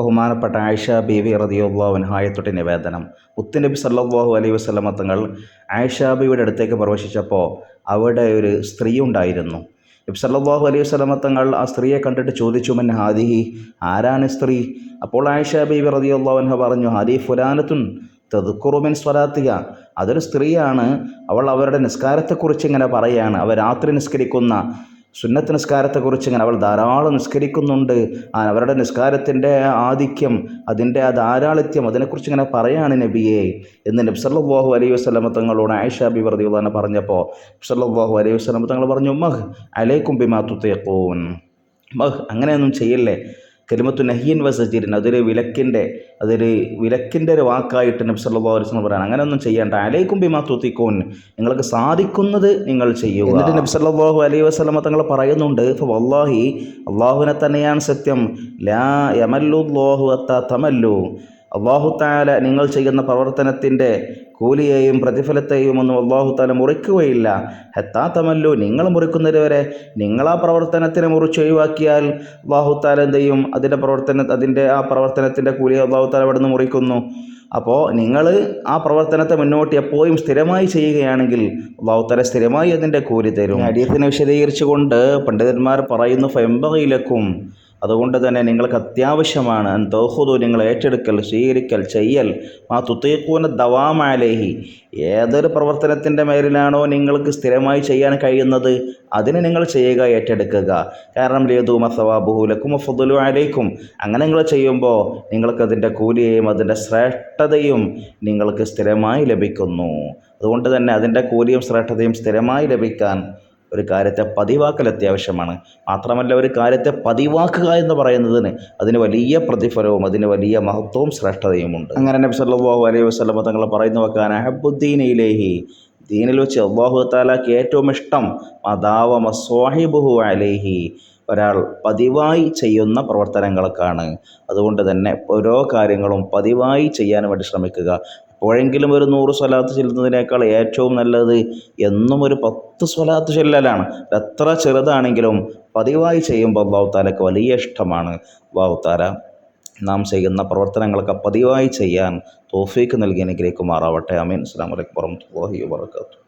ബഹുമാനപ്പെട്ട ആയിഷ ബീവി റതിയുള്ളാഹുൻഹായത്തൊട്ട് നിവേദനം. മുത്തുനബി സല്ലല്ലാഹു അലൈഹി വസല്ലമ തങ്ങൾ ആയിഷ അടുത്തേക്ക് പ്രവേശിച്ചപ്പോൾ അവിടെ ഒരു സ്ത്രീ ഉണ്ടായിരുന്നു. നബി സല്ലല്ലാഹു അലൈഹി വസല്ലമ തങ്ങൾ ആ സ്ത്രീയെ കണ്ടിട്ട് ചോദിച്ചു മൻ ഹാദിഹി? ആരാണ് സ്ത്രീ? അപ്പോൾ ആയിഷ ബീവി റതിയുള്ളവൻഹ പറഞ്ഞു ഹാദി ഫുലാനത്തുൻ തെതുക്കുറുമിൻ സ്വലാത്തിക അതൊരു സ്ത്രീയാണ്. അവൾ അവരുടെ നിസ്കാരത്തെക്കുറിച്ച് ഇങ്ങനെ പറയുകയാണ് അവർ രാത്രി നിസ്കരിക്കുന്ന സുന്നത്ത് നിസ്കാരത്തെക്കുറിച്ച് ഇങ്ങനെ അവൾ ധാരാളം നിസ്കരിക്കുന്നുണ്ട്. അവരുടെ നിസ്കാരത്തിന്റെ ആധിക്യം അതിന്റെ ആ ധാരാളിത്യം അതിനെക്കുറിച്ച് ഇങ്ങനെ പറയാണ് നബിയെ. എന്ന് നബ്സല്ലാഹു അലൈഹി വസല്ലമ തങ്ങളോട് ആയിഷ ബി പറഞ്ഞപ്പോൾ നബ്സല്ലാഹു അലൈഹി വസല്ലമ തങ്ങൾ പറഞ്ഞു മഹ് അലൈക്കും ബിമാ തുത്തേക്കോൻ മഹ് അങ്ങനെയൊന്നും ചെയ്യല്ലേ? കലിമത്തു നഹിയൻ വസജിരിൻ അതൊരു വിലക്കിന്റെ അതൊരു വിലക്കിന്റെ ഒരു വാക്കായിട്ട് നബി സല്ലല്ലാഹു അലൈഹി വസല്ലം പറയാണ്. അങ്ങനെയൊന്നും ചെയ്യേണ്ട. അലൈക്കും ബിമാ തൂത്തിക്കോൻ നിങ്ങൾക്ക് സാധിക്കുന്നത് നിങ്ങൾ ചെയ്യുക. എന്നിട്ട് നബി സല്ലല്ലാഹു അലൈഹി വസ്ലമ തങ്ങൾ പറയുന്നുണ്ട് വല്ലാഹി അള്ളാഹുവിനെ തന്നെയാണ് സത്യം. ലാ യമല്ലുല്ലാഹു അത്ത തമല്ലു. അള്ളാഹു താല നിങ്ങൾ ചെയ്യുന്ന പ്രവർത്തനത്തിന്റെ കൂലിയെയും പ്രതിഫലത്തെയും ഒന്നും അള്ളാഹു താല മുറിക്കുകയില്ല. ഹെത്താ തമല്ലു നിങ്ങൾ മുറിക്കുന്നതുവരെ നിങ്ങൾ ആ പ്രവർത്തനത്തിന് മുറിച്ച് ഒഴിവാക്കിയാൽ അള്ളാഹു താല എന്ത് ചെയ്യും? അതിന്റെ പ്രവർത്തന അതിന്റെ ആ പ്രവർത്തനത്തിന്റെ കൂലി അള്ളാഹു താല അവിടെ നിന്ന് മുറിക്കുന്നു. അപ്പോൾ നിങ്ങൾ ആ പ്രവർത്തനത്തെ മുന്നോട്ട് എപ്പോഴും സ്ഥിരമായി ചെയ്യുകയാണെങ്കിൽ അള്ളാഹു സ്ഥിരമായി അതിന്റെ കൂലി തരും. അടിയത്തിനെ വിശദീകരിച്ചുകൊണ്ട് പണ്ഡിതന്മാർ പറയുന്നു ഫെമ്പകയിലക്കും അതുകൊണ്ട് തന്നെ നിങ്ങൾക്ക് അത്യാവശ്യമാണ്. തോഹുദു നിങ്ങൾ ഏറ്റെടുക്കൽ സ്വീകരിക്കൽ ചെയ്യൽ. ആ തുത്തേക്കൂന ദവാമാലേഹി ഏതൊരു പ്രവർത്തനത്തിന്റെ മേലിലാണോ നിങ്ങൾക്ക് സ്ഥിരമായി ചെയ്യാൻ കഴിയുന്നത് അതിനെ നിങ്ങൾ ചെയ്യുക ഏറ്റെടുക്കുക. കാരണം ലേതു മസവാബുഹുലക്കും ഫുദുലു അലൈക്കും അങ്ങനെ നിങ്ങൾ ചെയ്യുമ്പോൾ നിങ്ങൾക്കതിന്റെ കൂലിയെയും അതിന്റെ ശ്രേഷ്ഠതയും നിങ്ങൾക്ക് സ്ഥിരമായി ലഭിക്കുന്നു. അതുകൊണ്ട് തന്നെ അതിന്റെ കൂലിയും ശ്രേഷ്ഠതയും സ്ഥിരമായി ലഭിക്കാൻ ഒരു കാര്യത്തെ പതിവാക്കൽ അത്യാവശ്യമാണ്. മാത്രമല്ല ഒരു കാര്യത്തെ പതിവാക്കുക എന്ന് പറയുന്നതിന് അതിന് വലിയ പ്രതിഫലവും അതിന് വലിയ മഹത്വവും ശ്രേഷ്ഠതയുമുണ്ട്. അങ്ങനെ നബി സല്ലല്ലാഹു അലൈഹി വസല്ലം തങ്ങൾ പറയുന്നു വെക്കാൻ അഹബുദ്ദീനയിലേഹി ദീനിൽ വെച്ച് അള്ളാഹു താലാക്ക് ഏറ്റവും ഇഷ്ടം മദാവ മസ്വാഹിബുഹു അലേഹി. ഒരാൾ പതിവായി ചെയ്യുന്ന പ്രവർത്തനങ്ങൾക്കാണ്. അതുകൊണ്ട് തന്നെ ഓരോ കാര്യങ്ങളും പതിവായി ചെയ്യാൻ വേണ്ടി ശ്രമിക്കുക. എപ്പോഴെങ്കിലും ഒരു നൂറ് സ്വലാത്ത് ചെല്ലുന്നതിനേക്കാൾ ഏറ്റവും നല്ലത് എന്നും ഒരു പത്ത് സ്വലാത്ത് ചെല്ലലാണ്. എത്ര ചെറുതാണെങ്കിലും പതിവായി ചെയ്യുമ്പോൾ അള്ളാഹു താലക്ക് വലിയ ഇഷ്ടമാണ്. അള്ളാഹു നാം ചെയ്യുന്ന പ്രവർത്തനങ്ങളൊക്കെ പതിവായി ചെയ്യാൻ തോഫീക്ക് നൽകി അനുഗ്രഹിക്കുമാറാവട്ടെ. അമീൻ അസ്സാം വലൈക്കും വർഹമത്തുള്ളാഹി വാബർക്കാത്തു